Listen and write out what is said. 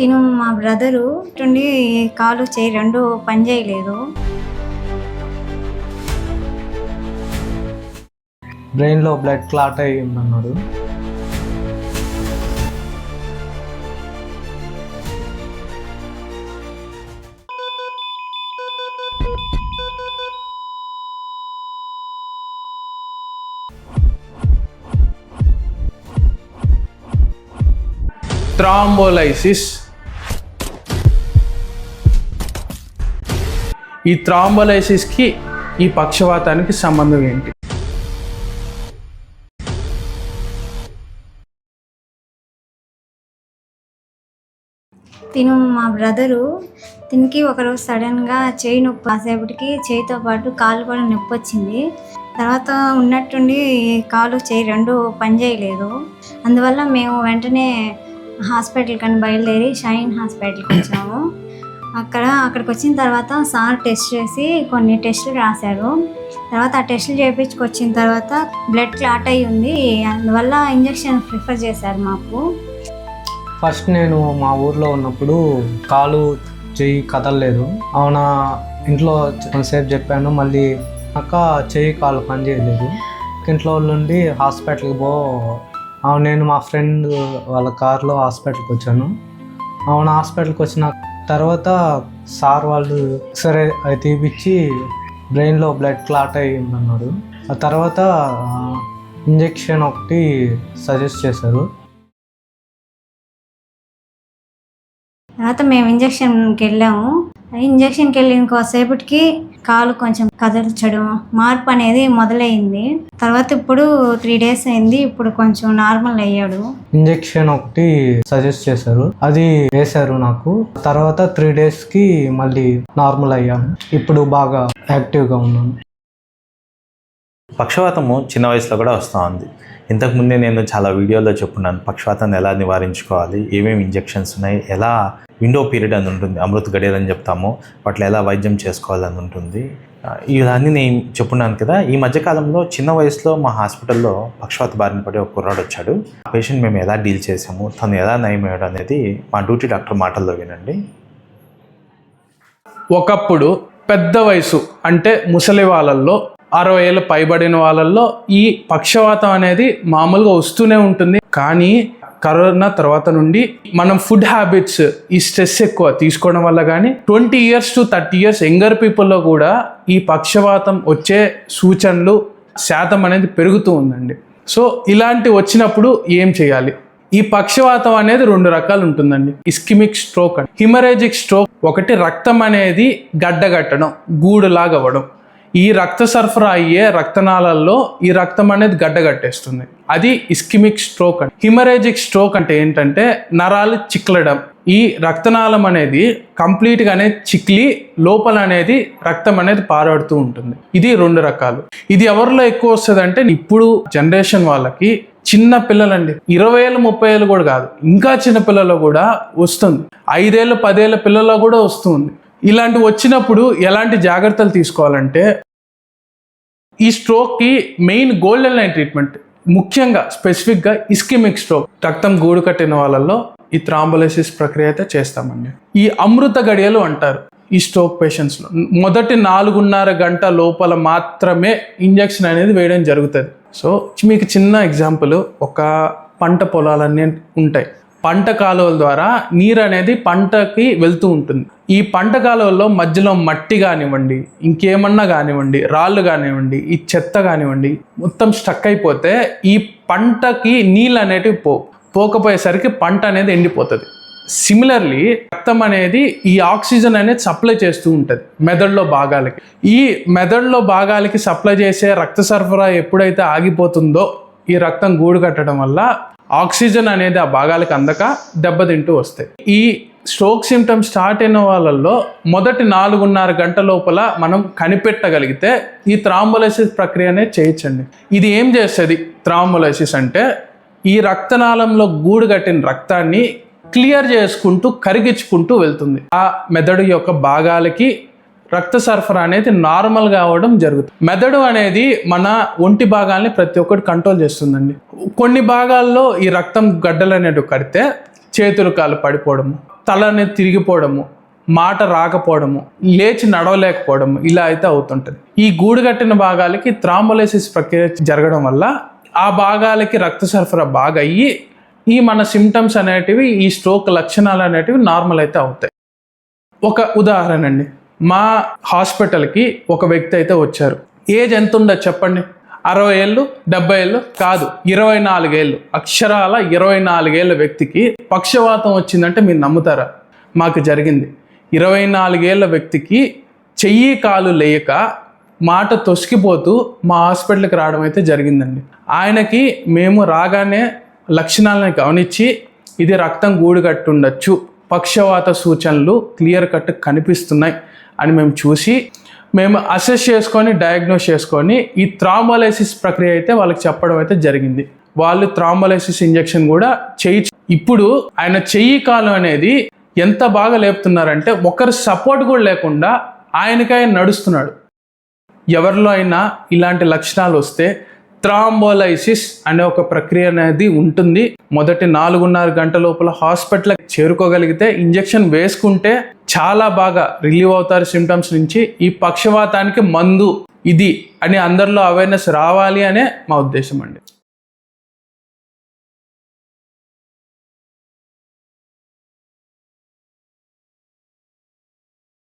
తిను మా బ్రదరు. ఇటుండి కాలు చేయి రెండు పని చేయలేదు. బ్రెయిన్లో బ్లడ్ క్లాట్ అయి ఉందన్నాడు. థ్రాంబోలైసిస్ ఈ థ్రాంబలైసిస్కి ఈ పక్షవాతానికి సంబంధం ఏంటి? తిను మా బ్రదరు తినికి ఒకరోజు సడన్గా చేయి నొప్పి కాసేపటికి చేయితో పాటు కాలు కూడా నొప్పి వచ్చింది తర్వాత ఉన్నట్టుండి కాలు చేయి రెండు పని చేయలేదు. అందువల్ల మేము వెంటనే హాస్పిటల్ కని బయలుదేరి షైన్ హాస్పిటల్కి వచ్చాము. అక్కడ అక్కడికి వచ్చిన తర్వాత సార్ టెస్ట్ చేసి కొన్ని టెస్టులు రాశారు. తర్వాత ఆ టెస్టులు చేయించుకొచ్చిన తర్వాత బ్లడ్ క్లాట్ అయి ఉంది. అందువల్ల ఇంజక్షన్ ప్రిఫర్ చేశారు మాకు. ఫస్ట్ నేను మా ఊర్లో ఉన్నప్పుడు కాలు చెయ్యి కదలలేదు. అవున ఇంట్లో కొంతసేపు చెప్పాను. మళ్ళీ అక్క చెయ్యి కాలు పనిచేయలేదు. ఇంట్లో నుండి హాస్పిటల్కి పో. అవును నేను మా ఫ్రెండ్ వాళ్ళ కార్లో హాస్పిటల్కి వచ్చాను. అవును హాస్పిటల్కి వచ్చినాక తర్వాత సార్ వాళ్ళు సరే అది తీపిచ్చి బ్రెయిన్లో బ్లడ్ క్లాట్ అయ్యింది ఉందన్నారు ఆ తర్వాత ఇంజెక్షన్ ఒకటి సజెస్ట్ చేశారు. తర్వాత మేము ఇంజక్షన్కి వెళ్ళాము ఇంజక్షన్కి వెళ్ళిన కాసేపటికి కాలు కొంచెం కదల్చడం మార్పు అనేది మొదలైంది. తర్వాత ఇప్పుడు త్రీ డేస్ అయింది ఇప్పుడు కొంచెం నార్మల్ అయ్యాడు. ఇంజెక్షన్ ఒకటి సజెస్ట్ చేశారు. అది వేశారు నాకు. తర్వాత త్రీ డేస్కి మళ్ళీ నార్మల్ అయ్యాను. ఇప్పుడు బాగా యాక్టివ్గా ఉన్నాను. పక్షవాతము చిన్న వయసులో కూడా వస్తూ ఉంది. ఇంతకుముందే నేను చాలా వీడియోలో చెప్పున్నాను పక్షవాతాన్ని ఎలా నివారించుకోవాలి ఏమేమి ఇంజెక్షన్స్ ఉన్నాయి ఎలా విండో పీరియడ్ అని ఉంటుంది అమృత గడియలు అని చెప్తాము వాటిలో ఎలా వైద్యం చేసుకోవాలని ఉంటుంది. ఇవన్నీ నేను చెప్పున్నాను కదా ఈ మధ్యకాలంలో చిన్న వయసులో మా హాస్పిటల్లో పక్షవాత బారిన పడి ఒక కుర్రాడు వచ్చాడు. ఆ పేషెంట్ మేము ఎలా డీల్ చేసాము తను ఎలా నయమయ్యాడు అనేది మా డ్యూటీ డాక్టర్ మాటల్లో వినండి. ఒకప్పుడు పెద్ద వయసు అంటే ముసలి వాళ్ళల్లో అరవై ఏళ్ళు పైబడిన వాళ్ళల్లో ఈ పక్షవాతం అనేది మామూలుగా వస్తూనే ఉంటుంది. కానీ కరోనా తర్వాత నుండి మనం ఫుడ్ హ్యాబిట్స్ ఈ స్ట్రెస్ ఎక్కువ తీసుకోవడం వల్ల కానీ twenty years to thirty years younger పీపుల్లో కూడా ఈ పక్షవాతం వచ్చే సూచనలు శాతం అనేది పెరుగుతూ ఉందండి. సో ఇలాంటి వచ్చినప్పుడు ఏం చేయాలి? ఈ పక్షవాతం అనేది రెండు రకాలు ఉంటుందండి. Ischemic stroke and. Hemorrhagic stroke ఒకటి రక్తం అనేది గడ్డగట్టడం గూడులాగవ్వడం. ఈ రక్త సరఫరా అయ్యే రక్తనాళాల్లో ఈ రక్తం అనేది గడ్డగట్టేస్తుంది. అది ఇస్కిమిక్ స్ట్రోక్ అంటే. హిమరేజిక్ స్ట్రోక్ అంటే ఏంటంటే నరాలు చిక్లడం ఈ రక్తనాళం అనేది కంప్లీట్గా అనేది చిక్లి లోపల అనేది రక్తం అనేది పారాడుతూ ఉంటుంది. ఇది రెండు రకాలు. ఇది ఎవరిలో ఎక్కువ వస్తుంది అంటే ఇప్పుడు జనరేషన్ వాళ్ళకి చిన్న పిల్లలండి. ఇరవై ఏళ్ళు ముప్పై ఏళ్ళు కూడా కాదు. ఇంకా చిన్న పిల్లలు కూడా వస్తుంది. ఐదేళ్ళు పదేళ్ళ పిల్లల్లో కూడా వస్తుంది. ఇలాంటి వచ్చినప్పుడు ఎలాంటి జాగ్రత్తలు తీసుకోవాలంటే ఈ స్ట్రోక్కి మెయిన్ గోల్డెన్ లైన్ ట్రీట్మెంట్ ముఖ్యంగా స్పెసిఫిక్గా ఇస్కిమిక్ స్ట్రోక్ రక్తం గూడు కట్టిన వాళ్ళల్లో ఈ థ్రాంబోలైసిస్ ప్రక్రియ అయితే చేస్తామండి. ఈ అమృత గడియలు అంటారు ఈ స్ట్రోక్ పేషెంట్స్లో మొదటి నాలుగున్నర గంట లోపల మాత్రమే ఇంజెక్షన్ అనేది వేయడం జరుగుతుంది. సో మీకు చిన్న ఎగ్జాంపుల్ ఒక పంట పొలాలన్నీ ఉంటాయి. పంట కాలువల ద్వారా నీరు అనేది పంటకి వెళ్తూ ఉంటుంది. ఈ పంట కాలువల్లో మధ్యలో మట్టి కానివ్వండి ఇంకేమన్నా కానివ్వండి రాళ్ళు కానివ్వండి ఈ చెత్త కానివ్వండి మొత్తం స్టక్ అయిపోతే ఈ పంటకి నీళ్ళు అనేటివి పో పోకపోయేసరికి పంట అనేది ఎండిపోతుంది. సిమిలర్లీ రక్తం అనేది ఈ ఆక్సిజన్ అనేది సప్లై చేస్తూ ఉంటుంది మెదడులో భాగాలకి. ఈ మెదడులో భాగాలకి సప్లై చేసే రక్త సరఫరా ఎప్పుడైతే ఆగిపోతుందో ఈ రక్తం గూడు కట్టడం వల్ల ఆక్సిజన్ అనేది ఆ భాగాలకు అందక దెబ్బతింటూ వస్తాయి. ఈ స్ట్రోక్ సిమ్టమ్స్ స్టార్ట్ అయిన వాళ్ళల్లో మొదటి నాలుగున్నర గంట లోపల మనం కనిపెట్టగలిగితే ఈ థ్రాంబులైసిస్ ప్రక్రియనే అనేది చేయొచ్చండి. ఇది ఏం చేస్తుంది? థ్రాంబులైసిస్ అంటే ఈ రక్తనాళంలో గూడు కట్టిన రక్తాన్ని క్లియర్ చేసుకుంటూ కరిగించుకుంటూ వెళ్తుంది. ఆ మెదడు యొక్క భాగాలకి రక్త సరఫరా అనేది నార్మల్గా అవ్వడం జరుగుతుంది. మెదడు అనేది మన ఒంటి భాగాల్ని ప్రతి ఒక్కటి కంట్రోల్ చేస్తుందండి. కొన్ని భాగాల్లో ఈ రక్తం గడ్డలు అనేటివి కడితే చేతులు కాలు పడిపోవడము తల అనేది తిరిగిపోవడము మాట రాకపోవడము లేచి నడవలేకపోవడము ఇలా అయితే అవుతుంటుంది. ఈ గూడు కట్టిన భాగాలకి థ్రాంబోలైసిస్ ప్రక్రియ జరగడం వల్ల ఆ భాగాలకి రక్త సరఫరా బాగా అయ్యి ఈ మన సిమ్టమ్స్ అనేటివి ఈ స్ట్రోక్ లక్షణాలు అనేటివి నార్మల్ అయితే అవుతాయి. ఒక ఉదాహరణ అండి. మా హాస్పిటల్కి ఒక వ్యక్తి అయితే వచ్చారు. ఏజ్ ఎంత ఉండదు చెప్పండి? అరవై ఏళ్ళు డెబ్బై ఏళ్ళు కాదు ఇరవై నాలుగేళ్ళు అక్షరాల ఇరవై నాలుగేళ్ళ వ్యక్తికి పక్షవాతం వచ్చిందంటే మీరు నమ్ముతారా? మాకు జరిగింది. ఇరవై నాలుగేళ్ళ వ్యక్తికి చెయ్యి కాలు లేక మాట తొసికిపోతూ మా హాస్పిటల్కి రావడం అయితే జరిగిందండి. ఆయనకి మేము రాగానే లక్షణాలను గమనించి ఇది రక్తం గూడు కట్టుండొచ్చు పక్షవాత సూచనలు క్లియర్ కట్ కనిపిస్తున్నాయి అని మేము చూసి మేము అసెస్ చేసుకొని డయాగ్నోస్ చేసుకొని ఈ థ్రాంబోలైసిస్ ప్రక్రియ అయితే వాళ్ళకి చెప్పడం అయితే జరిగింది. వాళ్ళు థ్రాంబోలైసిస్ ఇంజెక్షన్ కూడా చేయి ఇప్పుడు ఆయన చెయ్యి కాలం అనేది ఎంత బాగా లేపుతున్నారంటే ఒకరి సపోర్ట్ కూడా లేకుండా ఆయనకి ఆయన నడుస్తున్నాడు. ఎవరిలో అయినా ఇలాంటి లక్షణాలు వస్తే థ్రాంబోలైసిస్ అనే ఒక ప్రక్రియ అనేది ఉంటుంది. మొదటి నాలుగున్నర గంట లోపల హాస్పిటల్ చేరుకోగలిగితే ఇంజెక్షన్ వేసుకుంటే చాలా బాగా రిలీవ్ అవుతారు సిమ్టమ్స్ నుంచి. ఈ పక్షవాతానికి మందు ఇది అని అందరిలో అవేర్నెస్ రావాలి అనే మా ఉద్దేశం అండి.